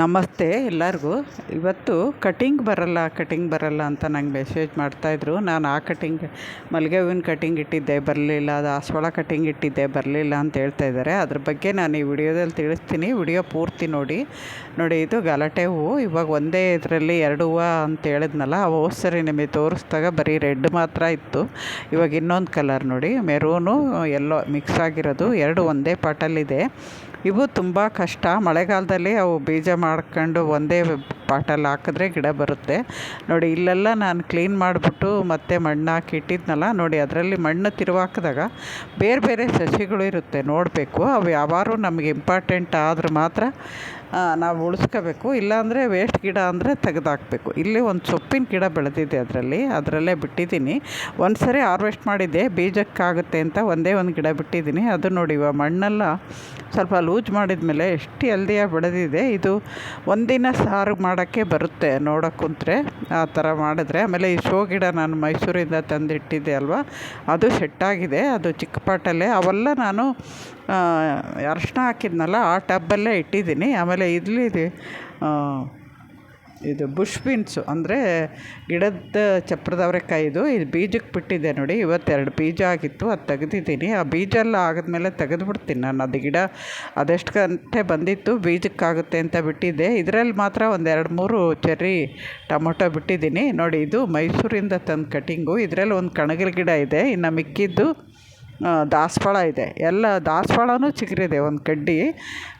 ನಮಸ್ತೆ ಎಲ್ಲರಿಗೂ. ಇವತ್ತು ಕಟಿಂಗ್ ಬರಲ್ಲ ಕಟಿಂಗ್ ಬರಲ್ಲ ಅಂತ ನಂಗೆ ಮೆಸೇಜ್ ಮಾಡ್ತಾಯಿದ್ರು ನಾನು ಆ ಕಟಿಂಗ್ ಮಲ್ಲಿಗೆ ಹೂವಿನ ಕಟಿಂಗ್ ಇಟ್ಟಿದ್ದೆ, ಬರಲಿಲ್ಲ ದಾಸವಾಳ ಕಟಿಂಗ್ ಇಟ್ಟಿದ್ದೆ, ಬರಲಿಲ್ಲ ಅಂತ ಹೇಳ್ತಾ ಇದ್ದಾರೆ ಅದ್ರ ಬಗ್ಗೆ ನಾನು ಈ ವಿಡಿಯೋದಲ್ಲಿ ತಿಳಿಸ್ತೀನಿ. ವಿಡಿಯೋ ಪೂರ್ತಿ ನೋಡಿ. ನೋಡಿ, ಇದು ಗಲಾಟೆ ಹೂವು ಇವಾಗ ಒಂದೇ ಇದರಲ್ಲಿ ಎರಡು ಹೂವು ಅಂತ ಹೇಳಿದ್ನಲ್ಲ, ಅವು ಸರಿ ನಿಮಗೆ ತೋರಿಸ್ದಾಗ ಬರೀ ರೆಡ್ ಮಾತ್ರ ಇತ್ತು. ಇವಾಗ ಇನ್ನೊಂದು ಕಲರ್ ನೋಡಿ. ಮೆರೂನು, ಎಲ್ಲೋ ಮಿಕ್ಸ್ ಆಗಿರೋದು. ಎರಡು ಒಂದೇ ಪಾಟಲ್ಲಿದೆ. ಇವು ತುಂಬ ಕಷ್ಟ. ಮಳೆಗಾಲದಲ್ಲಿ ಅವು ಬೀಜ ಮಾಡ್ಕೊಂಡು ಒಂದೇ ಪಾಟಲ್ಲಿ ಹಾಕಿದ್ರೆ ಗಿಡ ಬರುತ್ತೆ. ನೋಡಿ, ಇಲ್ಲೆಲ್ಲ ನಾನು ಕ್ಲೀನ್ ಮಾಡಿಬಿಟ್ಟು ಮತ್ತೆ ಮಣ್ಣು ಹಾಕಿ ಇಟ್ಟಿದ್ನಲ್ಲ, ನೋಡಿ ಅದರಲ್ಲಿ ಮಣ್ಣು ತಿರುವಾಕಿದಾಗ ಬೇರೆ ಬೇರೆ ಸಸಿಗಳು ಇರುತ್ತೆ ನೋಡಬೇಕು. ಅವು ಯಾವಾರು ನಮಗೆ ಇಂಪಾರ್ಟೆಂಟ್ ಆದ್ರೆ ಮಾತ್ರ ನಾವು ಉಳಿಸ್ಕೋಬೇಕು. ಇಲ್ಲಾಂದರೆ ವೇಸ್ಟ್ ಗಿಡ ಅಂದರೆ ತೆಗೆದಾಕಬೇಕು. ಇಲ್ಲಿ ಒಂದು ಸೊಪ್ಪಿನ ಗಿಡ ಬೆಳೆದಿದೆ ಅದರಲ್ಲಿ. ಅದರಲ್ಲೇ ಬಿಟ್ಟಿದ್ದೀನಿ. ಒಂದು ಸರಿ ಹಾರ್ವೆಸ್ಟ್ ಮಾಡಿದ್ದೆ. ಬೀಜಕ್ಕಾಗುತ್ತೆ ಅಂತ ಒಂದೇ ಒಂದು ಗಿಡ ಬಿಟ್ಟಿದ್ದೀನಿ. ಅದು ನೋಡಿ ಇವಾಗ ಮಣ್ಣೆಲ್ಲ ಸ್ವಲ್ಪ ಲೂಜ್ ಮಾಡಿದ ಮೇಲೆ ಎಷ್ಟು ಹೆಲ್ದಿಯಾಗಿ ಬೆಳೆದಿದೆ. ಇದು ಒಂದಿನ ಸಾರು ಮಾಡೋಕ್ಕೆ ಬರುತ್ತೆ ನೋಡೋಕೆ ಆ ಥರ ಮಾಡಿದ್ರೆ. ಆಮೇಲೆ ಈ ಶೋ ಗಿಡ ನಾನು ಮೈಸೂರಿಂದ ತಂದಿಟ್ಟಿದ್ದೆ ಅಲ್ವಾ? ಅದು ಸೆಟ್ಟಾಗಿದೆ ಅದು ಚಿಕ್ಕ ಪಾಟಲ್ಲೇ ಅವೆಲ್ಲ ನಾನು ಅರಶಿನ ಹಾಕಿದ್ನಲ್ಲ, ಆ ಟಬ್ಬಲ್ಲೇ ಇಟ್ಟಿದ್ದೀನಿ. ಆಮೇಲೆ ಇಡ್ಲಿದೆ ಇದು ಬುಷ್ ಬೀನ್ಸು. ಅಂದರೆ ಗಿಡದ ಚಪ್ರದ ಅವರೆಕಾಯಿದು ಇದು ಬೀಜಕ್ಕೆ ಬಿಟ್ಟಿದ್ದೆ ನೋಡಿ, ಇವತ್ತೆರಡು ಬೀಜ ಆಗಿತ್ತು, ಅದು ತೆಗೆದಿದ್ದೀನಿ. ಆ ಬೀಜ ಎಲ್ಲ ಆಗಿದ್ಮೇಲೆ ತೆಗೆದುಬಿಡ್ತೀನಿ ನಾನು. ಅದು ಗಿಡ ಅದೆಷ್ಟು ಗಂಟೆ ಬಂದಿತ್ತು, ಬೀಜಕ್ಕಾಗುತ್ತೆ ಅಂತ ಬಿಟ್ಟಿದ್ದೆ. ಇದರಲ್ಲಿ ಮಾತ್ರ ಒಂದು ಎರಡು ಮೂರು ಚೆರ್ರಿ ಟೊಮೊಟೊ ಬಿಟ್ಟಿದ್ದೀನಿ. ನೋಡಿ, ಇದು ಮೈಸೂರಿಂದ ತಂದು ಕಟಿಂಗು. ಇದರಲ್ಲಿ ಒಂದು ಕಣಗಿಲ್ ಗಿಡ ಇದೆ, ಇನ್ನು ಮಿಕ್ಕಿದ್ದು ದಾಸವಾಳ ಇದೆ. ಎಲ್ಲ ದಾಸವಾಳನೂ ಚಿಗುರಿದೆ, ಒಂದು ಕಡ್ಡಿ.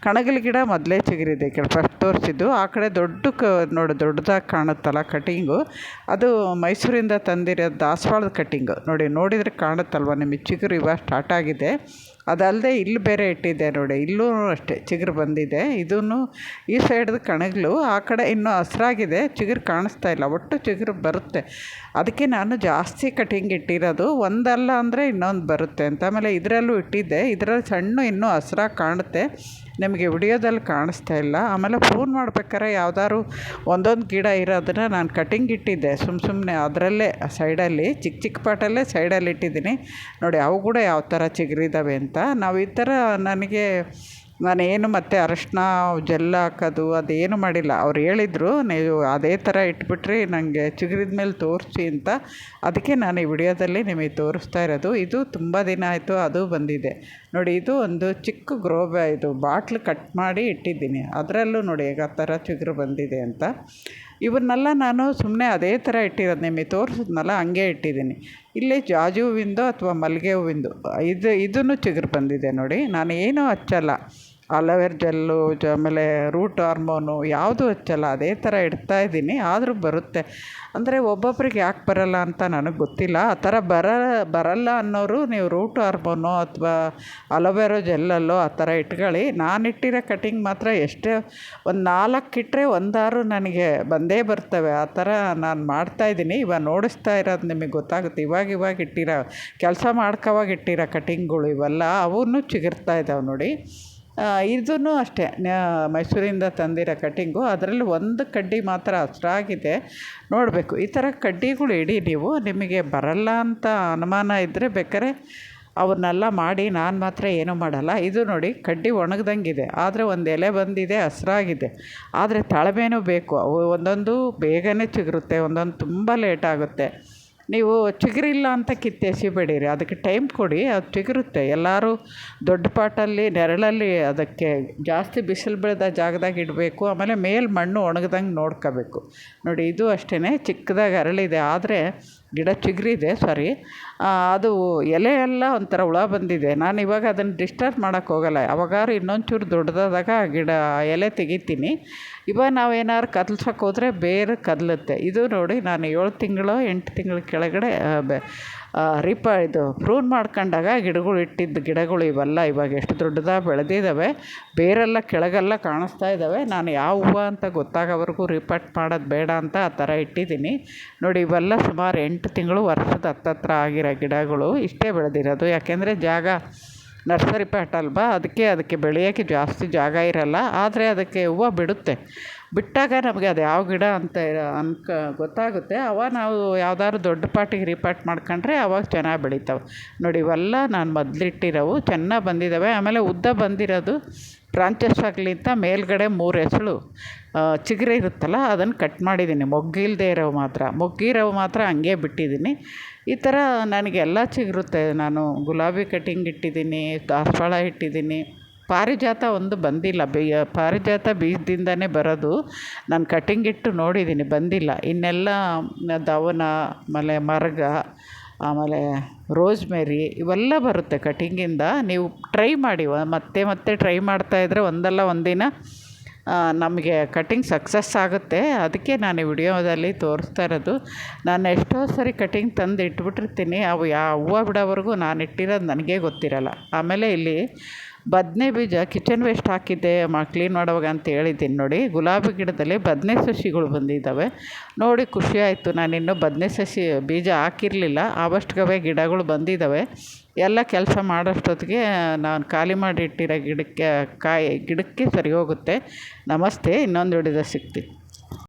ಕಣಗಿಲ್ ಗಿಡ ಮೊದಲೇ ಚಿಗುರಿದೆ, ಕೆಳ ಫಸ್ಟ್ ತೋರಿಸಿದ್ದು. ಆ ಕಡೆ ದೊಡ್ಡ ಕ, ನೋಡು, ದೊಡ್ಡದಾಗಿ ಕಾಣುತ್ತಲ್ಲ ಕಟ್ಟಿಂಗು ಅದು ಮೈಸೂರಿಂದ ತಂದಿರೋ ದಾಸವಾಳದ ಕಟ್ಟಿಂಗು ನೋಡಿ, ನೋಡಿದರೆ ಕಾಣುತ್ತಲ್ವ ನಿಮಗೆ? ಚಿಗುರು ಇವಾಗ ಸ್ಟಾರ್ಟ್ ಆಗಿದೆ. ಅದಲ್ಲದೆ ಇಲ್ಲಿ ಬೇರೆ ಇಟ್ಟಿದ್ದೆ ನೋಡಿ. ಇಲ್ಲೂ ಅಷ್ಟೇ ಚಿಗುರು ಬಂದಿದೆ. ಇದೂ ಈ ಸೈಡ್ದು ಕಣಗಳು ಆ ಕಡೆ ಇನ್ನೂ ಹಸ್ರಾಗಿದೆ. ಚಿಗುರು ಕಾಣಿಸ್ತಾ ಇಲ್ಲ. ಒಟ್ಟು ಚಿಗುರು ಬರುತ್ತೆ. ಅದಕ್ಕೆ ನಾನು ಜಾಸ್ತಿ ಕಟಿಂಗ್ ಇಟ್ಟಿರೋದು ಒಂದಲ್ಲ ಅಂದರೆ ಇನ್ನೊಂದು ಬರುತ್ತೆ. ಅಂತ ಆಮೇಲೆ ಇದರಲ್ಲೂ ಇಟ್ಟಿದ್ದೆ. ಇದರಲ್ಲಿ ಸಣ್ಣ ಇನ್ನೂ ಹಸ್ರಾಗಿ ಕಾಣುತ್ತೆ. ನಿಮಗೆ ವಿಡಿಯೋದಲ್ಲಿ ಕಾಣಿಸ್ತಾ ಇಲ್ಲ. ಆಮೇಲೆ ಫೋನ್ ಮಾಡ್ಬೇಕಾರೆ ಯಾವ್ದಾದ್ರು ಒಂದೊಂದು ಗಿಡ ಇರೋದನ್ನು ನಾನು ಕಟಿಂಗ್ ಇಟ್ಟಿದ್ದೆ. ಸುಮ್ಮ ಸುಮ್ಮನೆ ಅದರಲ್ಲೇ ಸೈಡಲ್ಲಿ ಚಿಕ್ಕ ಚಿಕ್ಕ ಪಾಟಲ್ಲೇ ಸೈಡಲ್ಲಿ ಇಟ್ಟಿದ್ದೀನಿ. ನೋಡಿ, ಅವು ಕೂಡ ಯಾವ ಥರ ಚಿಗುರಿದ್ದಾವೆ ಅಂತ. ನಾವು ಈ ಥರ ನನಗೆ ನಾನೇನು ಮತ್ತೆ ಅರಶಿನ, ಜೆಲ್ ಹಾಕೋದು ಅದೇನು ಮಾಡಿಲ್ಲ. ಅವ್ರು ಹೇಳಿದ್ರು, ನೀವು ಅದೇ ಥರ ಇಟ್ಬಿಟ್ರಿ ನನಗೆ ಚಿಗುರಿದ ಮೇಲೆ ತೋರಿಸಿ ಅಂತ. ಅದಕ್ಕೆ ನಾನು ಈ ವಿಡಿಯೋದಲ್ಲಿ ನಿಮಗೆ ತೋರಿಸ್ತಾ ಇರೋದು, ಇದು ತುಂಬ ದಿನ ಆಯಿತು, ಅದು ಬಂದಿದೆ. ನೋಡಿ, ಇದು ಒಂದು ಚಿಕ್ಕ ಗ್ರೋ ಇದು ಬಾಟ್ಲು ಕಟ್ ಮಾಡಿ ಇಟ್ಟಿದ್ದೀನಿ. ಅದರಲ್ಲೂ ನೋಡಿ, ಈಗ ಆ ಥರ ಚಿಗುರು ಬಂದಿದೆ ಅಂತ. ಇವನ್ನೆಲ್ಲ ನಾನು ಸುಮ್ಮನೆ ಅದೇ ಥರ ಇಟ್ಟಿರೋದು ನಿಮಗೆ ತೋರಿಸಿದ್ನಲ್ಲ, ಹಂಗೆ ಇಟ್ಟಿದ್ದೀನಿ. ಇಲ್ಲಿ ಜಾಜು ಹೂವಿಂದು ಅಥವಾ ಮಲ್ಲಿಗೆ ಹೂವಿಂದು, ಇದು ಇದೂ ಚಿಗುರು ಬಂದಿದೆ ನೋಡಿ. ನಾನು ಏನೂ ಹಚ್ಚಲ್ಲ. ಅಲೋವೆರ್ ಜೆಲ್ಲು, ಜ ಆಮೇಲೆ ರೂಟ್ ಹಾರ್ಮೋನು ಯಾವುದೂ ಹಚ್ಚಲ್ಲ, ಅದೇ ಥರ ಇಡ್ತಾ ಇದ್ದೀನಿ, ಆದರೂ ಬರುತ್ತೆ. ಅಂದರೆ ಒಬ್ಬೊಬ್ರಿಗೆ ಯಾಕೆ ಬರಲ್ಲ ಅಂತ ನನಗೆ ಗೊತ್ತಿಲ್ಲ. ಆ ಥರ ಬರ ಬರಲ್ಲ ಅನ್ನೋರು ನೀವು ರೂಟ್ ಹಾರ್ಮೋನು ಅಥವಾ ಅಲೋವೆರೋ ಜೆಲ್ಲಲ್ಲೋ ಆ ಥರ ಇಟ್ಕೊಳ್ಳಿ. ನಾನು ಇಟ್ಟಿರೋ ಕಟಿಂಗ್ ಮಾತ್ರ ಎಷ್ಟೇ ಒಂದು ನಾಲ್ಕು ಇಟ್ಟರೆ ಒಂದಾರು ನನಗೆ ಬಂದೇ ಬರ್ತವೆ. ಆ ಥರ ನಾನು ಮಾಡ್ತಾ ಇದ್ದೀನಿ. ಇವಾಗ ನೋಡಿಸ್ತಾ ಇರೋದು ನಿಮಗೆ ಗೊತ್ತಾಗುತ್ತೆ. ಇವಾಗ ಇವಾಗ ಇಟ್ಟಿರೋ, ಕೆಲಸ ಮಾಡ್ಕೋವಾಗ ಇಟ್ಟಿರೋ ಕಟಿಂಗ್ಗಳು ಇವೆಲ್ಲ ಅವೂ ಚಿಗುರ್ತಾ ಇದ್ದಾವೆ ನೋಡಿ. ಇದೂ ಅಷ್ಟೇ. ಮೈಸೂರಿಂದ ತಂದಿರೋ ಕಟ್ಟಿಂಗು. ಅದರಲ್ಲಿ ಒಂದು ಕಡ್ಡಿ ಮಾತ್ರ ಹಸ್ರಾಗಿದೆ ನೋಡಬೇಕು. ಈ ಥರ ಕಡ್ಡಿಗಳು ಇಡಿ ನೀವು. ನಿಮಗೆ ಬರಲ್ಲ ಅಂತ ಅನುಮಾನ ಇದ್ದರೆ ಬೇಕಾದ್ರೆ ಅವನ್ನೆಲ್ಲ ಮಾಡಿ ನಾನು ಮಾತ್ರ ಏನೂ ಮಾಡಲ್ಲ. ಇದು ನೋಡಿ, ಕಡ್ಡಿ ಒಣಗ್ದಂಗಿದೆ. ಆದರೆ ಒಂದು ಎಲೆ ಬಂದಿದೆ, ಹಸ್ರಾಗಿದೆ. ಆದರೆ ತಾಳ್ಮೆನೂ ಬೇಕು. ಅವು ಒಂದೊಂದು ಬೇಗನೆ ಚಿಗುರುತ್ತೆ, ಒಂದೊಂದು ತುಂಬ ಲೇಟ್ ಆಗುತ್ತೆ. ನೀವು ಚಿಗುರಿಲ್ಲ ಅಂತ ಕಿತ್ತೆ ಎಸಿಬೇಡಿರಿ ಅದಕ್ಕೆ ಟೈಮ್ ಕೊಡಿ, ಅದು ಚಿಗುರುತ್ತೆ. ಎಲ್ಲರೂ ದೊಡ್ಡ ಪಾಟಲ್ಲಿ, ನೆರಳಲ್ಲಿ ಅದಕ್ಕೆ ಜಾಸ್ತಿ ಬಿಸಿಲು ಬೀಳದ ಜಾಗದಾಗ ಇಡಬೇಕು. ಆಮೇಲೆ ಮೇಲೆ ಮಣ್ಣು ಒಣಗ್ದಂಗೆ ನೋಡ್ಕೋಬೇಕು. ನೋಡಿ, ಇದು ಅಷ್ಟೇ ಚಿಕ್ಕದಾಗಿ ಅರಳಿದೆ. ಆದರೆ ಗಿಡ ಚಿಗುರಿದೆ ಸಾರಿ ಅದು ಎಲೆ ಎಲ್ಲ ಒಂಥರ ಹುಳ ಬಂದಿದೆ. ನಾನು ಇವಾಗ ಅದನ್ನು ಡಿಸ್ಟರ್ಬ್ ಮಾಡೋಕ್ಕೆ ಹೋಗಲ್ಲ. ಯಾವಾಗಾರು ಇನ್ನೊಂದು ದೊಡ್ಡದಾದಾಗ ಗಿಡ ಎಲೆ ತೆಗಿತೀನಿ. ಇವಾಗ ನಾವು ಏನಾದ್ರು ಹೋದರೆ ಬೇರೆ ಕದಲುತ್ತೆ. ಇದು ನೋಡಿ ನಾನು ಏಳು ತಿಂಗಳು ಎಂಟು ತಿಂಗಳ ಕೆಳಗಡೆ ರಿಪ, ಇದು ಪ್ರೂನ್ ಮಾಡ್ಕೊಂಡಾಗ ಗಿಡಗಳು ಇಟ್ಟಿದ್ದ ಗಿಡಗಳು ಇವೆಲ್ಲ ಇವಾಗ ಎಷ್ಟು ದೊಡ್ಡದಾಗಿ ಬೆಳೆದಿದ್ದಾವೆ, ಬೇರೆಲ್ಲ ಕೆಳಗೆಲ್ಲ ಕಾಣಿಸ್ತಾ ಇದ್ದಾವೆ. ನಾನು ಯಾವ ಹೂವು ಅಂತ ಗೊತ್ತಾಗೋವರೆಗೂ ರಿಪಟ್ ಮಾಡೋದು ಬೇಡ ಅಂತ ಆ ಥರ ಇಟ್ಟಿದ್ದೀನಿ. ನೋಡಿ, ಇವೆಲ್ಲ ಸುಮಾರು ಎಂಟು ತಿಂಗಳು ವರ್ಷದ ಹತ್ತತ್ರ ಆಗಿರೋ ಗಿಡಗಳು ಇಷ್ಟೇ ಬೆಳೆದಿರೋದು. ಯಾಕೆಂದರೆ ಜಾಗ ನರ್ಸರಿ ಅಲ್ವಾ? ಅದಕ್ಕೆ ಅದಕ್ಕೆ ಬೆಳೆಯೋಕ್ಕೆ ಜಾಸ್ತಿ ಜಾಗ ಇರೋಲ್ಲ. ಆದರೆ ಅದಕ್ಕೆ ಹೂವು ಬಿಡುತ್ತೆ. ಬಿಟ್ಟಾಗ ನಮಗೆ ಅದು ಯಾವ ಗಿಡ ಅಂತ ಅನ್ಕ ಗೊತ್ತಾಗುತ್ತೆ. ಅವಾಗ ನಾವು ಯಾವ್ದಾದ್ರು ದೊಡ್ಡ ಪಾಟಿಗೆ ರೀಪಾಟ್ ಮಾಡ್ಕೊಂಡ್ರೆ ಅವಾಗ ಚೆನ್ನಾಗಿ ಬೆಳಿತಾವೆ. ನೋಡಿ ಇವೆಲ್ಲ ನಾನು ಮೊದಲಿಟ್ಟಿರೋವು, ಚೆನ್ನಾಗಿ ಬಂದಿದ್ದಾವೆ ಆಮೇಲೆ ಉದ್ದ ಬಂದಿರೋದು ಬ್ರಾಂಚಸ್ ಆಗಲಿಂತ ಮೇಲ್ಗಡೆ ಮೂರು ಎಸಳು ಚಿಗುರೆ ಇರುತ್ತಲ್ಲ ಅದನ್ನು ಕಟ್ ಮಾಡಿದ್ದೀನಿ ಮೊಗ್ಗಿಲ್ಲದೆ ಇರೋವು ಮಾತ್ರ. ಮೊಗ್ಗಿರೋವು ಮಾತ್ರ ಹಂಗೆ ಬಿಟ್ಟಿದ್ದೀನಿ ಈ ಥರ ನನಗೆ ಎಲ್ಲ ಚಿಗುರುತ್ತೆ. ನಾನು ಗುಲಾಬಿ ಕಟಿಂಗ್ ಇಟ್ಟಿದ್ದೀನಿ ದಾಸವಾಳ ಇಟ್ಟಿದ್ದೀನಿ ಪಾರಿಜಾತ ಒಂದು ಬಂದಿಲ್ಲ. ಬೀ, ಪಾರಿಜಾತ ಬೀಜದಿಂದನೇ ಬರೋದು. ನಾನು ಕಟ್ಟಿಂಗ್ ಇಟ್ಟು ನೋಡಿದ್ದೀನಿ ಬಂದಿಲ್ಲ. ಇನ್ನೆಲ್ಲ ದವನ, ಆಮೇಲೆ ಮರಗ, ಆಮೇಲೆ ರೋಸ್ಮೆರಿ ಇವೆಲ್ಲ ಬರುತ್ತೆ ಕಟ್ಟಿಂಗಿಂದ ನೀವು ಟ್ರೈ ಮಾಡಿ ಮತ್ತೆ ಮತ್ತೆ ಟ್ರೈ ಮಾಡ್ತಾ ಇದ್ದರೆ ಒಂದಲ್ಲ ಒಂದಿನ ನಮಗೆ ಕಟ್ಟಿಂಗ್ ಸಕ್ಸಸ್ ಆಗುತ್ತೆ. ಅದಕ್ಕೆ ನಾನು ಈ ವಿಡಿಯೋದಲ್ಲಿ ತೋರಿಸ್ತಾ ಇರೋದು. ನಾನು ಎಷ್ಟೋ ಸರಿ ಕಟ್ಟಿಂಗ್ ತಂದು ಇಟ್ಬಿಟ್ಟಿರ್ತೀನಿ. ಅವು ಯಾವ ಹೂವು ಬಿಡೋವರೆಗೂ ನಾನು ಇಟ್ಟಿರೋದು ನನಗೇ ಗೊತ್ತಿರೋಲ್ಲ. ಆಮೇಲೆ ಇಲ್ಲಿ ಬದನೆ ಬೀಜ ಕಿಚನ್ ವೇಸ್ಟ್ ಹಾಕಿದ್ದೆ, ಮಾ ಕ್ಲೀನ್ ಮಾಡುವಾಗ ಅಂತ ಹೇಳಿದ್ದೀನಿ ನೋಡಿ. ಗುಲಾಬಿ ಗಿಡದಲ್ಲಿ ಬದನೆ ಸಸಿಗಳು ಬಂದಿದ್ದಾವೆ. ನೋಡಿ, ಖುಷಿ ಆಯಿತು. ನಾನಿನ್ನೂ ಬದನೆ ಸಸಿ, ಬೀಜ ಹಾಕಿರಲಿಲ್ಲ. ಆವಷ್ಟ್ಗವೇ ಗಿಡಗಳು ಬಂದಿದ್ದಾವೆ. ಎಲ್ಲ ಕೆಲಸ ಮಾಡೋಷ್ಟೊತ್ತಿಗೆ ನಾನು ಖಾಲಿ ಮಾಡಿಟ್ಟಿರೋ ಗಿಡಕ್ಕೆ, ಕಾಯಿ, ಗಿಡಕ್ಕೆ ಸರಿ ಹೋಗುತ್ತೆ. ನಮಸ್ತೆ. ಇನ್ನೊಂದು ವಿಡಿಯೋದಲ್ಲಿ ಸಿಗ್ತೀನಿ.